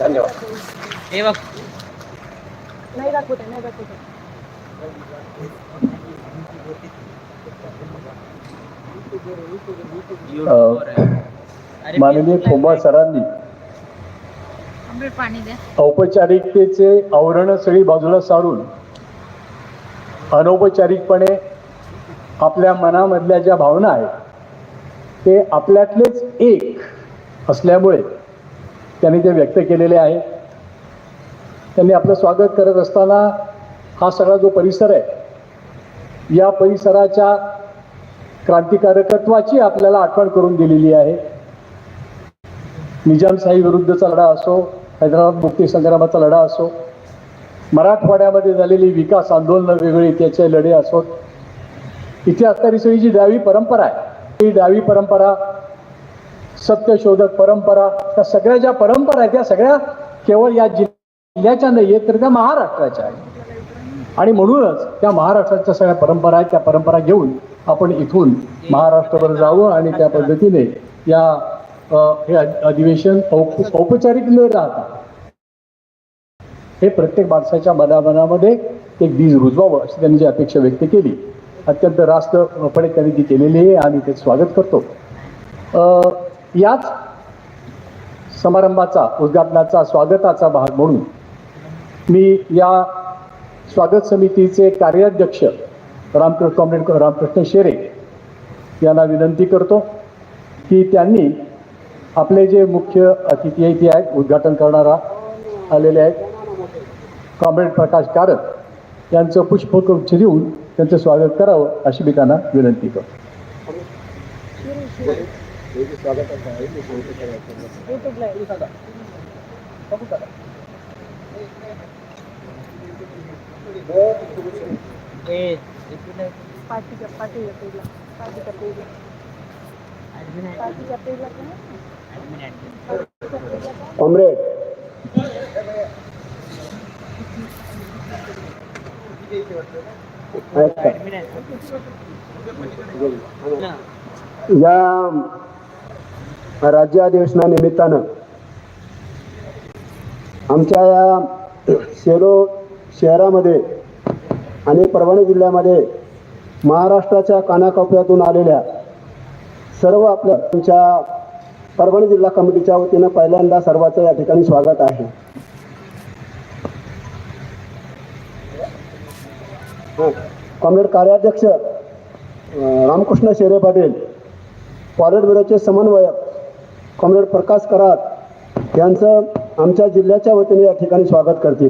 धन्यवाद. हे बघ. नाही दाखवत नाही दाखवत आहे. YouTubeवर आहे. अरे माननीय Facebook खोबा live सरांनी. आंबेड पाणी द्या. औपचारिकतेचे आवरण सगळी बाजूला सारून अनौपचारिकपणे आपल्या मनामधल्या ज्या भावना आहेत ते आपल्यातलेच एक असल्यामुळे त्यांनी ते व्यक्त केलेले आहे त्यांनी आपलं स्वागत करत असताना हा सगळा जो परिसर आहे या परिसराच्या क्रांतिकारकत्वाची आपल्याला आठवण करून दिलेली आहे. निजामशाही विरुद्धचा लढा असो हैदराबाद मुक्ती संग्रामाचा लढा असो मराठवाड्यामध्ये झालेली विकास आंदोलनं वेगळी त्याचे लढे असोत. इथे तरी जी डावी परंपरा आहे. ती डावी परंपरा सत्यशोधक परंपरा त्या सगळ्या ज्या परंपरा आहेत त्या सगळ्या केवळ या जिल्ह्याच्या नाही आहेत तर त्या महाराष्ट्राच्या आहेत. आणि म्हणूनच त्या महाराष्ट्राच्या सगळ्या परंपरा आहेत त्या परंपरा घेऊन आपण इथून महाराष्ट्रभर जावं आणि त्या पद्धतीने या हे अधिवेशन औपचारिक न राहता हे प्रत्येक माणसाच्या मनामनामध्ये एक बीज रुजवावं अशी त्यांनी जी अपेक्षा व्यक्त केली. अत्यंत रास्तपणे त्यांनी ती केलेली आहे आणि ते स्वागत करतो. याच समारंभाचा उद्घाटनाचा स्वागताचा भाग म्हणून मी या स्वागत समितीचे कार्याध्यक्ष रामकृष्ण कॉम्रेड रामकृष्ण शेरे यांना विनंती करतो की त्यांनी आपले जे मुख्य अतिथी ते आहेत उद्घाटन करणारा आलेले आहेत. कॉम्रेड प्रकाश कारत यांचं पुष्पगुच्छ देऊन त्यांचं स्वागत करावं अशी मी त्यांना विनंती करतो. युट्यूबला आहे. ए, इकडे नाही. पार्टीच्या पार्टीच्या पेजला पार्टीच्या पेजला Admin आहे. पार्टीच्या पेजला का नाही? राज्य अधिवेशनानिमित्तानं आमच्या या शेरो शहरामध्ये आणि परभणी जिल्ह्यामध्ये महाराष्ट्राच्या कानाकोपऱ्यातून आलेल्या सर्व आपल्या तुमच्या परभणी जिल्हा कमिटीच्या वतीनं पहिल्यांदा सर्वांचं या ठिकाणी स्वागत आहे. कॉम्रेड कार्याध्यक्ष रामकृष्ण शेरे पाटील पॉलिट ब्युरोचे समन्वयक कॉम्रेड प्रकाश करात यांचं आमच्या जिल्ह्याच्या वतीने या ठिकाणी स्वागत करतील.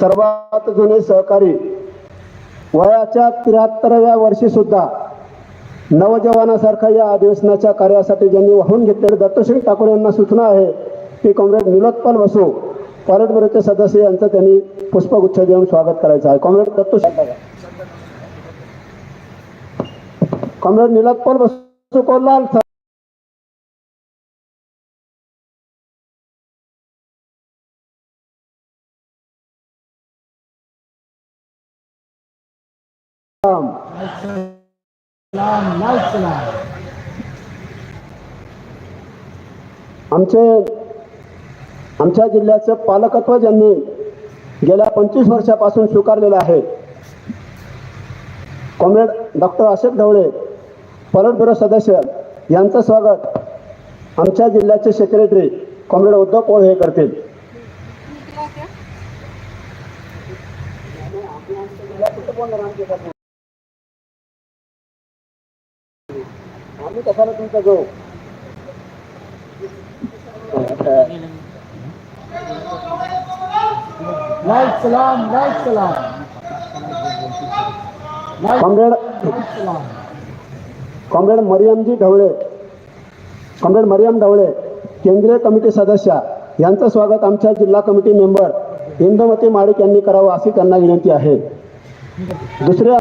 सर्वात जुने सहकारी वयाच्या त्र्याहत्तराव्या वर्षी सुद्धा नवजवानासारखा या अधिवेशनाच्या कार्यासाठी ज्यांनी वाहून घेतलेले दत्तश्री ठाकूर यांना सूचना आहे की कॉम्रेड निलोत्पल बसू. पॉलिट ब्युरोचे सदस्य यांचं त्यांनी पुष्पगुच्छ देऊन स्वागत करायचं आहे. कॉम्रेड दत्तू कॉम्रेड निलोत्पल बसू कोल्हाल आमचे आमच्या जिल्ह्याचं पालकत्व ज्यांनी गेल्या पंचवीस वर्षापासून स्वीकारलेलं आहे कॉम्रेड डॉक्टर अशोक ढवळे परत ब्युरो सदस्य यांचं स्वागत आमच्या जिल्ह्याचे सेक्रेटरी कॉम्रेड उद्धव पोळ हे करतील. आम्ही कशाला तुमचा सलाम comrade comrade Mariamji Dhawale comrade Mariam Dhawale केंद्रीय कमिटी सदस्य यांचं स्वागत आमच्या जिल्हा कमिटी मेंबर इंदुमती माडिक यांनी करावं अशी त्यांना विनंती आहे. दुसऱ्या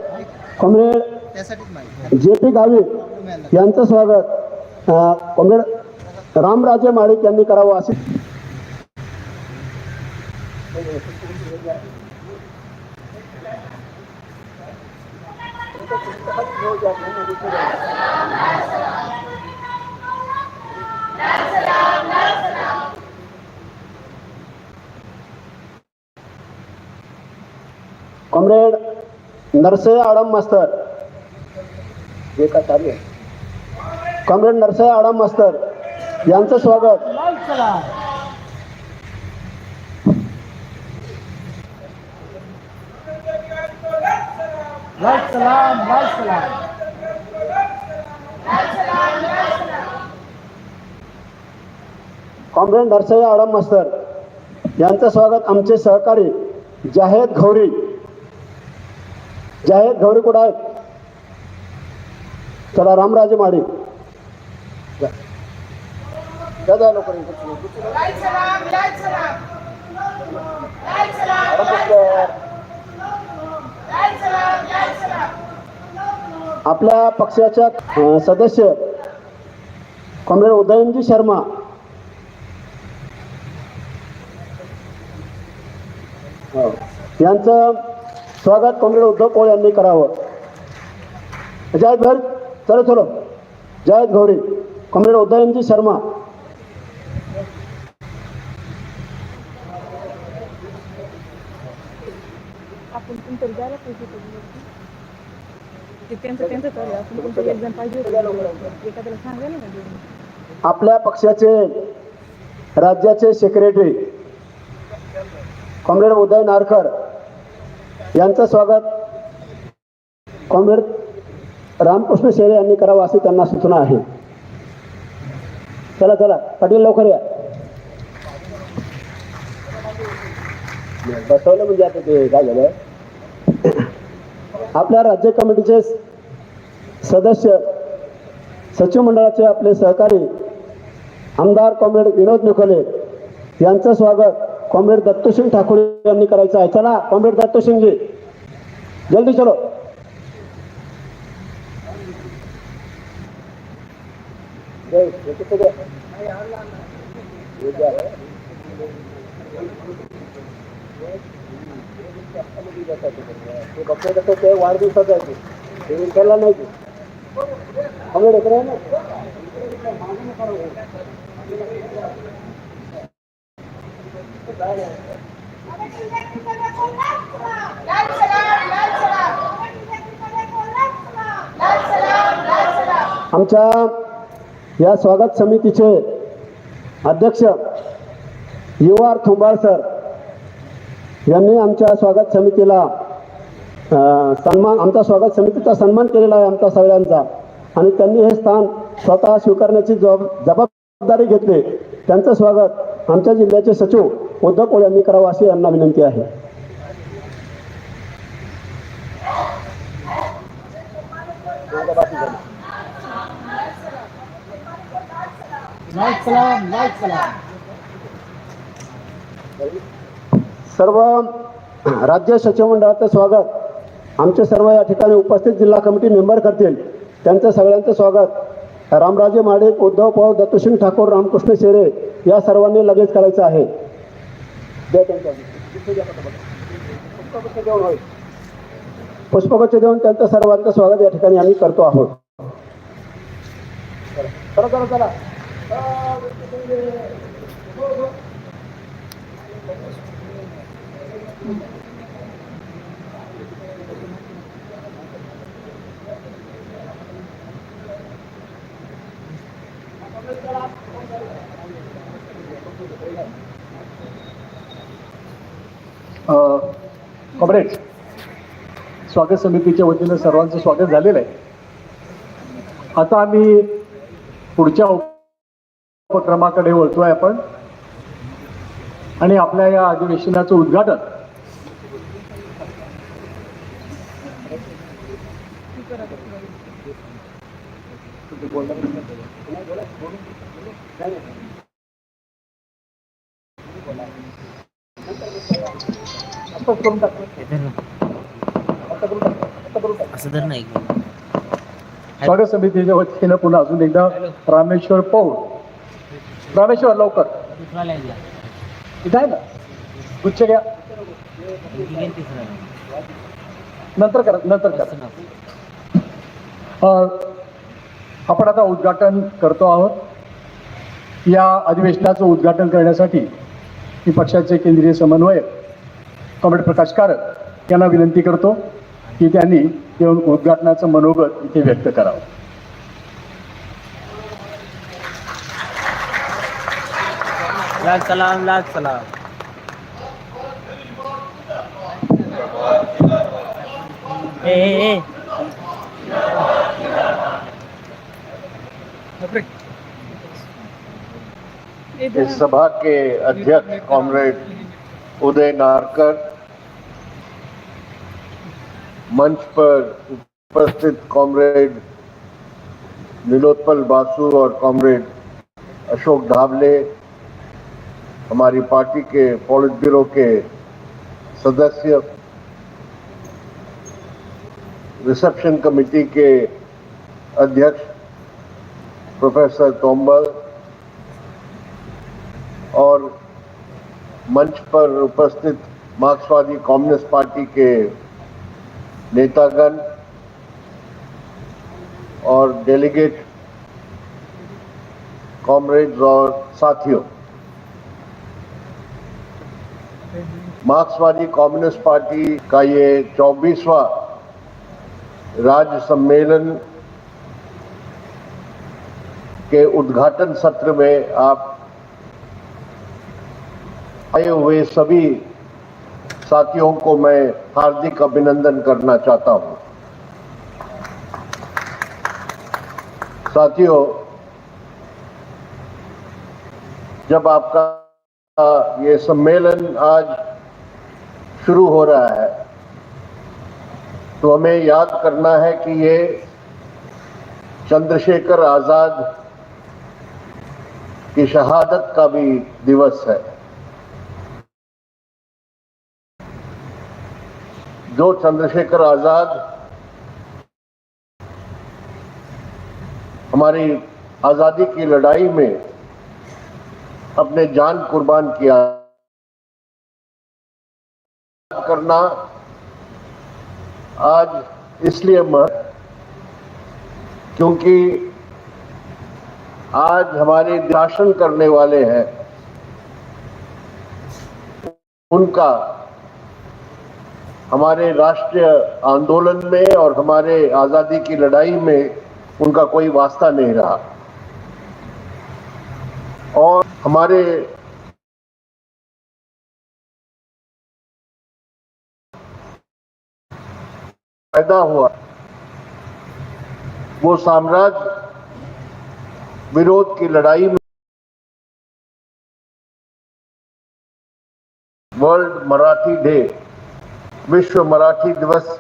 कॉम्रेड जे पी गावित यांचं स्वागत कॉम्रेड रामराजे माडिक यांनी करावं अशी कॉम्रेड नरसे आडम मास्तर. जे का चालू आहे? कॉम्रेड नरसे आडम मास्तर. यांचं स्वागत. लाल सलाम लाल सलाम लाल सलाम कॉम्रेड नरसय आडम मास्तर यांचं स्वागत आमचे सहकारी जाहेद घौरी. जाहेद घौरी कुठं आहेत? चला रामराजे माडे. जा, जा लवकर. आडम मास्तर. आपल्या पक्षाच्या सदस्य कॉम्रेड उदयनजी शर्मा. हो. यांचं स्वागत कॉम्रेड उद्धव पोळ यांनी करावं. जायद भर चलो चलो. जायद घोरी कॉम्रेड उदयनजी शर्मा. आपण पण तरी जायला पाहिजे होतं. ते त्यांचं त्यांचं चालू आहे. आपण एक जण पाहिजे होतं. एखाद्याला सांगायला ना जोडून. आपल्या पक्षाचे राज्याचे सेक्रेटरी कॉम्रेड उदय नारकर यांचं स्वागत कॉम्रेड रामकृष्ण शेरे यांनी करावं अशी त्यांना सूचना आहे चला चला पाटील लवकर या बसवलं म्हणजे आता ते काय झालं आपल्या राज्य कमिटीचे सदस्य सचिव मंडळाचे आपले सहकारी आमदार कॉम्रेड विनोद निखोले यांचं स्वागत कॉम्रेड दत्तसिंग ठाकूर यांनी करायचं आहे. चला कॉम्रेड दत्तसिंगजी जल्दी चलो. ते वाढदिवसाचं कसं ते विंटरला नाही ते कॉम्रेड इकडे आहे ना आमच्या या स्वागत समितीचे अध्यक्ष यू आर थुंबाळ सर यांनी आमच्या स्वागत समितीला सन्मान आमचा स्वागत समितीचा सन्मान केलेला आहे आमचा सगळ्यांचा. आणि त्यांनी हे स्थान स्वतः स्वीकारण्याची जबाब जबाबदारी घेतली. त्यांचं स्वागत आमच्या जिल्ह्याचे सचिव उद्धव पोळ यांनी करावं अशी यांना विनंती आहे. सलाम सलाम सर्व राज्य सचिवमंडळाचं स्वागत. आमचे सर्व या ठिकाणी उपस्थित जिल्हा कमिटी मेंबर करतील. त्यांचं सगळ्यांचं स्वागत. रामराजे माडिक उद्धव पवार दत्तसिंग ठाकूर रामकृष्ण शेरे या सर्वांनी लगेच करायचं आहे. पुष्पगुच्छ देऊन पुष्पगुच्छ देऊन त्यांचं सर्वांचं स्वागत या ठिकाणी आम्ही करतो आहोत. चला चला चला. कॉम्रेड स्वागत समितीच्या वतीनं सर्वांचं स्वागत झालेलं आहे. आता आम्ही पुढच्या उपक्रमाकडे वळतोय आपण आणि आपल्या या अधिवेशनाचं उद्घाटन असं तर नाही स्वागत समितीच्या वतीनं पुन्हा अजून एकदा रामेश्वर पौड रामेश्वर लवकर. इथं आहे ना? गुच्छ घ्या. नंतर करा नंतर करा. आपण आता उद्घाटन करतो आहोत. या अधिवेशनाचं उद्घाटन करण्यासाठी मी पक्षाचे केंद्रीय समन्वयक कॉम्रेड प्रकाश कारक यांना विनंती करतो की त्यांनी येऊन उद्घाटनाचं मनोगत इथे व्यक्त करावं. लाज सलाम लाज सलाम. ए ए ए. इस सभा के अध्यक्ष कॉमरेड उदय नारकर मंच पर उपस्थित कॉमरेड नीलोत्पल बासु और कॉमरेड अशोक धावले हमारी पार्टी के पॉलिट ब्यूरो के सदस्य रिसेप्शन कमेटी के अध्यक्ष प्रोफेसर तोम्बल और मंच पर उपस्थित मार्क्सवादी कम्युनिस्ट पार्टी के नेतागण और डेलीगेट कॉमरेड्स और साथियों, मार्क्सवादी कम्युनिस्ट पार्टी का ये चौबीसवा राज्य सम्मेलन के उद्घाटन सत्र में आप आए हुए सभी साथियों को मैं हार्दिक अभिनंदन करना चाहता हूँ। साथियों, जब आपका ये सम्मेलन आज शुरू हो रहा है तो हमें याद करना है कि ये चंद्रशेखर आज़ाद की शहादत का भी दिवस है। जो चंद्रशेखर आज़ाद हमारी आज़ादी की लड़ाई में अपने जान कुर्बान किया। करना आज इसलिए मत क्योंकि आज हमारे शासन करने वाले हैं। उनका हमारे राष्ट्रीय आंदोलन में और हमारे आज़ादी की लड़ाई में उनका कोई वास्ता नहीं रहा। और हमारे पैदा हुआ वो साम्राज्य विरोध की लड़ाई में वर्ल्ड मराठी डे विश्व मराठी दिवस